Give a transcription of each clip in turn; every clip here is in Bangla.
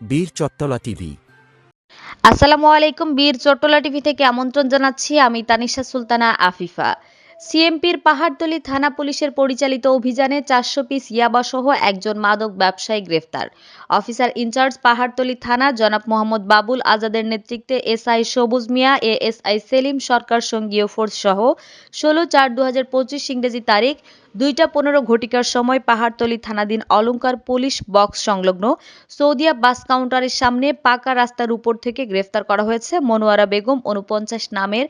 বীর চত্তলা টিভি। আসসালামু আলাইকুম, বীর চট্টলা টিভি থেকে আমন্ত্রণ জানাচ্ছি আমি তানিশা সুলতানা আফিফা। সিএমপির পাহাড়তলী থানা পুলিশের পরিচালিত অভিযানে চারশো পিস ইয়াবাসহ একজন মাদক ব্যবসায়ী গ্রেফতার। অফিসার ইনচার্জ পাহাড়তলী থানা জনাব মোহাম্মদ বাবুল আজাদের নেতৃত্বে এসআই সবুজ মিয়া এ এএসআই সেলিম সরকার সঙ্গীয় ফোর্স সহ ষোলো চার দু ইংরেজি তারিখ দুইটা পনেরো ঘটিকার সময় পাহাড়তলী থানাধীন অলঙ্কার পুলিশ বক্স সংলগ্ন সৌদিয়া বাস কাউন্টারের সামনে পাকা রাস্তার উপর থেকে গ্রেফতার করা হয়েছে মনোয়ারা বেগম উনপঞ্চাশ নামের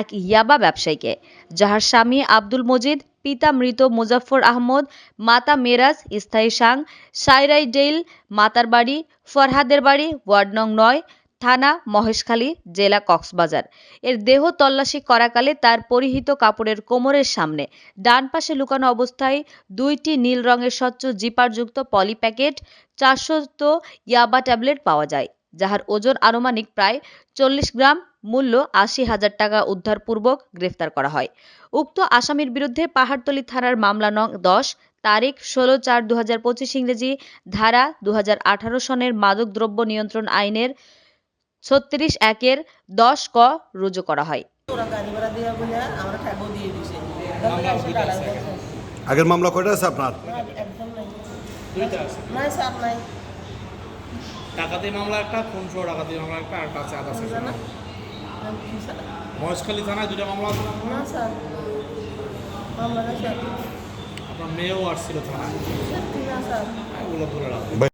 এক ইয়াবা ব্যবসায়ীকে। যাহার স্বামী আব্দুল মজিদ, পিতা মৃত মুজাফর আহমদ, মাতা মেরাজ, স্থায়ী সাং, সাইরাই ডেইল, মাতার বাড়ি, ফরহাদের বাড়ি, ওয়ার্ড নং নয় থানা, মহেশখালী, জেলা কক্সবাজার। এর দেহ তল্লাশি করাকালে তার পরিহিত কাপড়ের কোমরের সামনে, ডান পাশে লুকানো অবস্থায় দুইটি নীল রঙের স্বচ্ছ জিপারযুক্ত পলি প্যাকেট, চারশত ইয়াবা ট্যাবলেট পাওয়া যায়, যাহার ওজন আনুমানিক প্রায় চল্লিশ গ্রাম, মূল্য আশি হাজার টাকা উদ্ধারপূর্বক গ্রেফতার করা হয়। উক্ত আসামির বিরুদ্ধে পাহাড়তলী থানার মামলা নং দশ, তারিখ ষোলো চার দু ইংরেজি, ধারা দু হাজার আঠারো সনের মাদকদ্রব্য নিয়ন্ত্রণ আইনের ছত্রিশ একের দশ ক রুজু করা হয়। আগের মামলা কয়টা আছে আপনার না, একদম নাই দুইটা আছে নাই স্যার নাই ডাকাতি মামলা একটা ডাকাতি মামলা আর আছে? মহেশখালী থানায় মামলা আছে না? না স্যার মামলা আপনার মেয়েও আসছিল থানায় সত্যি না স্যার ওগুলো ধরে রাখো